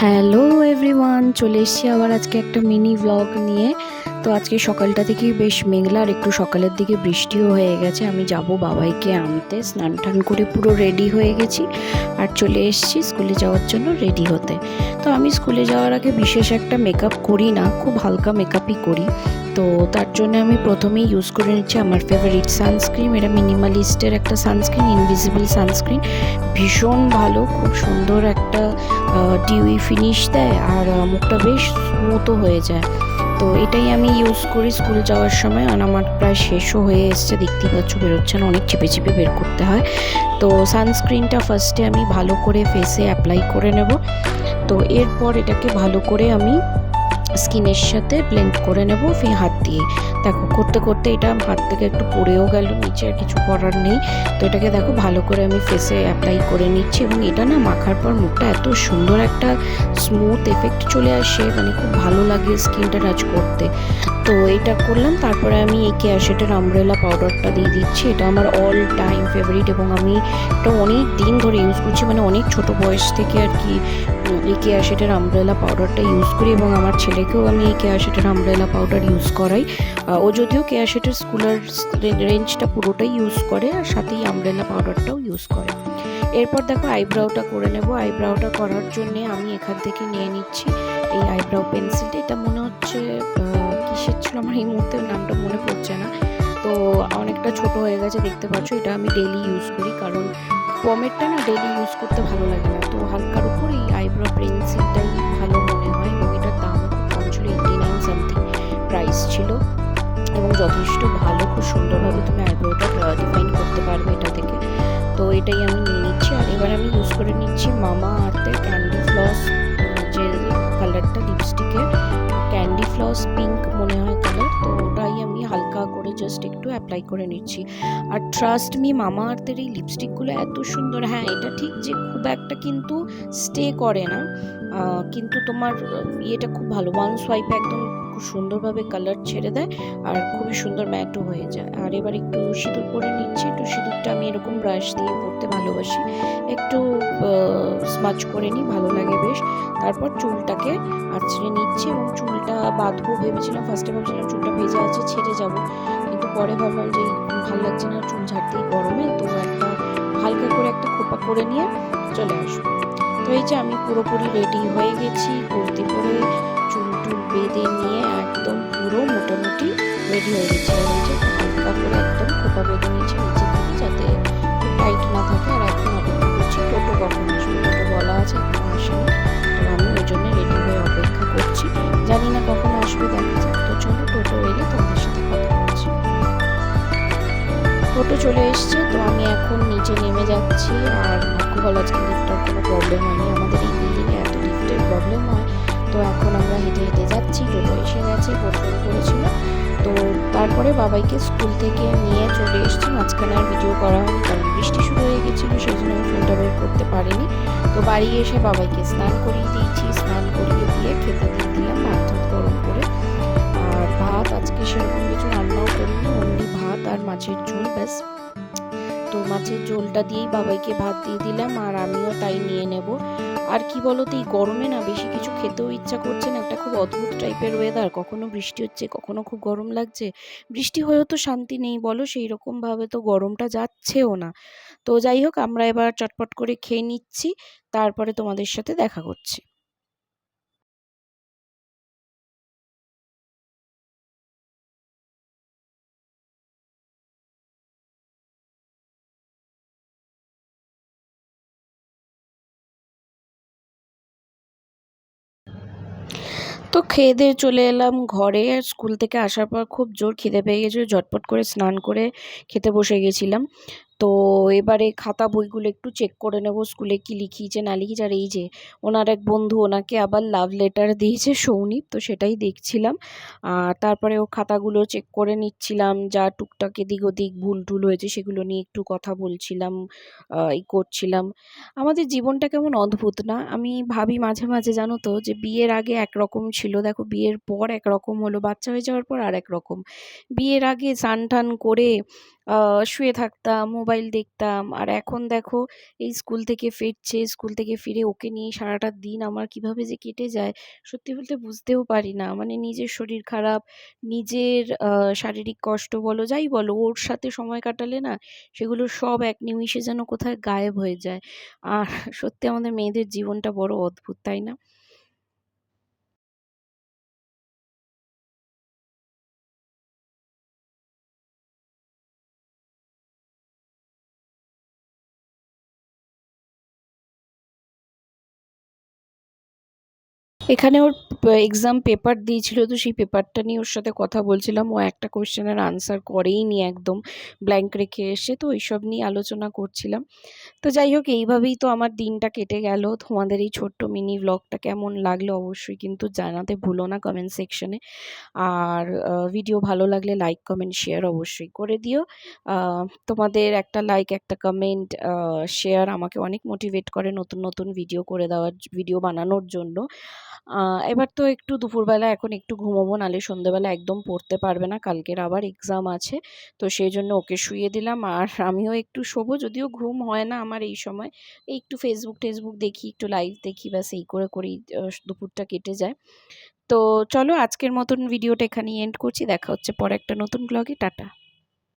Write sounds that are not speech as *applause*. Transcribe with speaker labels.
Speaker 1: Hello everyone চলে এসেছি আবার আজকে একটা মিনি ব্লগ নিয়ে। তো আজকে সকালটা থেকেই বেশ মেঘলা আর একটু সকালের দিকে বৃষ্টিও হয়ে গেছে। আমি যাব বাবাইকে আনতে। স্নান টান করে পুরো রেডি হয়ে গেছি আর চলে এসেছি স্কুলে যাওয়ার জন্য রেডি হতে। তো আমি স্কুলে যাওয়ার আগে বিশেষ একটা মেকআপ করি না, খুব হালকা মেকআপই করি। তো তার জন্য আমি প্রথমেই ইউজ করে নিচ্ছি আমার ফেভারিট সানস্ক্রিন এটা মিনিমালিস্টের একটা সানস্ক্রিন ইনভিজিবল সানস্ক্রিন ভীষণ ভালো, খুব সুন্দর একটা ডিউই ফিনিশ দেয় আর মুখটা বেশ স্মুথও হয়ে যায়। তো এটাই আমি ইউজ করি স্কুল যাওয়ার সময়। আর আমার প্রায় শেষও হয়ে এসছে দেখতে পাচ্ছ বেরোচ্ছে না, অনেক চেপে চেপে বের করতে হয়। তো সানস্ক্রিনটা ফার্স্টে আমি ভালো করে ফেসে অ্যাপ্লাই করে নেব। তো এরপর এটাকে ভালো করে আমি স্কিনের সাথে ব্লেন্ড করে নেব ফি হাত দিয়ে। দেখো, করতে করতে এটা হাত থেকে একটু পড়েও গেল, নিচে আর কিছু করার নেই। তো এটাকে দেখো, ভালো করে আমি ফেসে অ্যাপ্লাই করে নিচ্ছি এবং এটা না মাখার পর মুখটা এত সুন্দর একটা স্মুথ এফেক্ট চলে আসে মানে খুব ভালো লাগে স্কিনটা টাচ করতে। তো এটা করলাম, তারপরে আমি এই কেয়ার শেটের আমব্রেলা পাউডারটা দিয়ে দিচ্ছি। এটা আমার অল টাইম ফেভারিট এবং আমি এটা অনেক দিন ধরে ইউজ করছি মানে অনেক ছোট বয়স থেকে আর কি এই কেয়ার শেটের আমব্রেলা পাউডারটা ইউজ করি এবং আমার ছেলেকেও আমি এই কেয়ার শেটের আমব্রেলা পাউডার ইউজ করাই। ও যদিও শেটের স্কুলের রেঞ্জটা পুরোটাই ইউজ করে আর সাথেই আমব্রেলা পাউডারটাও ইউজ করে। এরপর দেখো আইব্রাউটা করে নেব। আইব্রাউটা করার জন্যে আমি এখান থেকে নিয়ে নিচ্ছি এই আইব্রাউ পেন্সিলটা এটা মনে হচ্ছে কিসের ছিল আমার এই মুহূর্তে নামটা মনে পড়ছে না। তো অনেকটা ছোট হয়ে গেছে, দেখতে পাচ্ছ? এটা আমি ডেলি ইউজ করি কারণ পমেরটা না ডেলি ইউজ করতে ভালো লাগে না। তো হালকার উপর এই আইব্রো পেন্সিলটাই ভালো মনে হয় এবং এটার দাম ছিল এইটি নাইন সামথিং প্রাইস ছিল। এবং যথেষ্ট ভালো, খুব সুন্দরভাবে তুমি আইব্রোটা ডিফাইন করতে পারবে এটা থেকে। তো এটাই আমি নিয়ে নিচ্ছি। আর এবার আমি ইউজ করে নিচ্ছি মামা আর্থের ক্যান্ডি একটু অ্যাপ্লাই করে নিচ্ছি। আর ট্রাস্ট মি মামা আর্থের এই লিপস্টিকগুলো এত সুন্দর। হ্যাঁ এটা ঠিক যে খুব একটা কিন্তু স্টে করে না। কিন্তু তোমার ইয়েটা খুব ভালো। ওয়ান সোয়াইপ একদম খুব সুন্দরভাবে কালার ছেড়ে দেয় আর খুবই সুন্দর ম্যাটও হয়ে যায়। আর এবার একটু সিঁদুর পরে নিচ্ছি। একটু সিঁদুরটা আমি এরকম ব্রাশ দিয়ে পরতে ভালোবাসি। একটু স্মাচ করে নিই, ভালো লাগে বেশ। তারপর চুলটাকে আঁচড়ে নিচ্ছি এবং চুলটা বাঁধবো ভেবেছিলাম। ফার্স্টে ভাবছিলাম চুলটা ভেজে আছে ছেড়ে যাব। পরে ভাবলাম যে ভালো লাগছে না, চুল ঝাড়তেই গরমে, তো একটা হালকা করে একটা খোপা করে নিয়ে চলে আসব। তো এই যে আমি পুরোপুরি রেডি হয়ে গেছি, কুর্তি পরে চুল টুল বেঁধে নিয়ে একদম পুরো মোটামুটি রেডি হয়ে গেছি। আর যে হালকা করে একদম খোপা বেঁধে নিয়েছি দিকে যাতে টাইট না থাকে, আর এখন অপেক্ষা করছি টোটো কখন আসবে টোটো বলা আছে। চলে এসছে, তো আমি এখন নিচে নেমে যাচ্ছি। আর ভালো আজকে লিফটার কোনো প্রবলেম হয়নি, আমাদের এই বিল্ডিংয়ে এত লিফটের প্রবলেম হয়। তো এখন আমরা হেঁটে হেঁটে যাচ্ছি, টোটো এসে গেছে ফোন করেছিল তো তারপরে বাবাইকে স্কুল থেকে নিয়ে চলে এসেছি, মাঝখানে আর ভিডিও করা হয়নি, কারণ বৃষ্টি শুরু হয়ে গেছিল সেই জন্য আমি ফোনটা বের করতে পারিনি। তো বাড়ি এসে বাবাইকে স্নান করিয়ে দিয়েছি, স্নান করিয়ে দিয়ে খেতে দিয়ে দিলাম ভাত গরম করে। আর ভাত আজকে মাছের ঝোল, ব্যাস। তো মাছের ঝোলটা দিয়েই বাবাইকে ভাত দিয়ে দিলাম, আর আমিও তাই নিয়ে নেব। আর কি বলো তো এই গরমে না বেশি কিছু খেতেও ইচ্ছা করছে না, একটা খুব অদ্ভুত টাইপের ওয়েদার কখনো বৃষ্টি হচ্ছে, কখনো খুব গরম লাগছে। বৃষ্টি হয়েও তো শান্তি নেই, বলো? সেই রকমভাবে তো গরমটা যাচ্ছেও না। তো যাই হোক, আমরা এবার চটপট করে খেয়ে নিচ্ছি, তারপরে তোমাদের সাথে দেখা করছি। তো খেয়ে দিয়ে চলে এলাম ঘরে। স্কুল থেকে আসার পর খুব জোর খিদে পেয়ে গেছিল। ঝটপট করে স্নান করে খেতে বসে গেছিলাম। তো এবারে খাতা বইগুলো একটু চেক করে নেব স্কুলে কি লিখিয়েছে না লিখিয়েছে। আর এই যে ওনার এক বন্ধু ওনাকে আবার লাভ লেটার দিয়েছে সৌনীপ তো সেটাই দেখছিলাম। আর তারপরে ও খাতাগুলো চেক করে নিচ্ছিলাম যা টুকটাক এদিক ওদিক ভুল টুল হয়েছে সেগুলো নিয়ে একটু কথা বলছিলাম আহ, ই করছিলাম। আমাদের জীবনটা কেমন অদ্ভুত না? আমি ভাবি মাঝে মাঝে জানো তো যে বিয়ের আগে একরকম ছিল। দেখো বিয়ের পর একরকম হলো বাচ্চা হয়ে যাওয়ার পর আর এক রকম বিয়ের আগে স্নান টান করে শুয়ে থাকতাম, মোবাইল দেখতাম। আর এখন দেখো, এই স্কুল থেকে ফিরছে, স্কুল থেকে ফিরে ওকে নিয়ে সারাটা দিন আমার কীভাবে যে কেটে যায়, সত্যি বলতে বুঝতেও পারি না। মানে নিজের শরীর খারাপ, নিজের শারীরিক কষ্ট বলো, যাই বলো, ওর সাথে সময় কাটালে না, সেগুলো সব এক নিমিষে যেন কোথায় গায়েব হয়ে যায়। আর সত্যি আমাদের মেয়েদের জীবনটা বড় অদ্ভুত, তাই না? এখানে ওর এক্সাম পেপার দিয়েছিল তো সেই পেপারটা নিয়ে ওর সাথে কথা বলছিলাম। ও একটা কোশ্চেনের আনসার করেই নি একদম। ব্ল্যাঙ্ক রেখে এসে তো ওইসব নিয়ে আলোচনা করছিলাম। তো যাই হোক, এইভাবেই তো আমার দিনটা কেটে গেল। তোমাদের এই ছোট্ট মিনি ব্লগটা কেমন লাগল অবশ্যই কিন্তু জানাতে ভুলো না কমেন্ট সেকশনে আর ভিডিও ভালো লাগলে লাইক কমেন্ট শেয়ার অবশ্যই করে দিও। তোমাদের একটা লাইক একটা কমেন্ট শেয়ার আমাকে অনেক মোটিভেট করে নতুন নতুন ভিডিও করে দেওয়ার ভিডিও বানানোর জন্য। এবার তো একটু দুপুরবেলা এখন একটু ঘুমোবো, নালে সন্ধ্যেবেলা একদম পড়তে পারবে না, কালকের আবার এক্সাম আছে, তো সেই জন্য ওকে শুয়ে দিলাম। আর *laughs* আমিও একটু শোবো, যদিও ঘুম হয় না আমার এই সময়, একটু ফেসবুক টেসবুক দেখি, একটু লাইভ দেখি, ব্যাস এই করে করেই দুপুরটা কেটে যায়। তো চলো আজকের মতন ভিডিওটা এখানেই এন্ড করছি, দেখা হচ্ছে পরে একটা নতুন ব্লগে টাটা।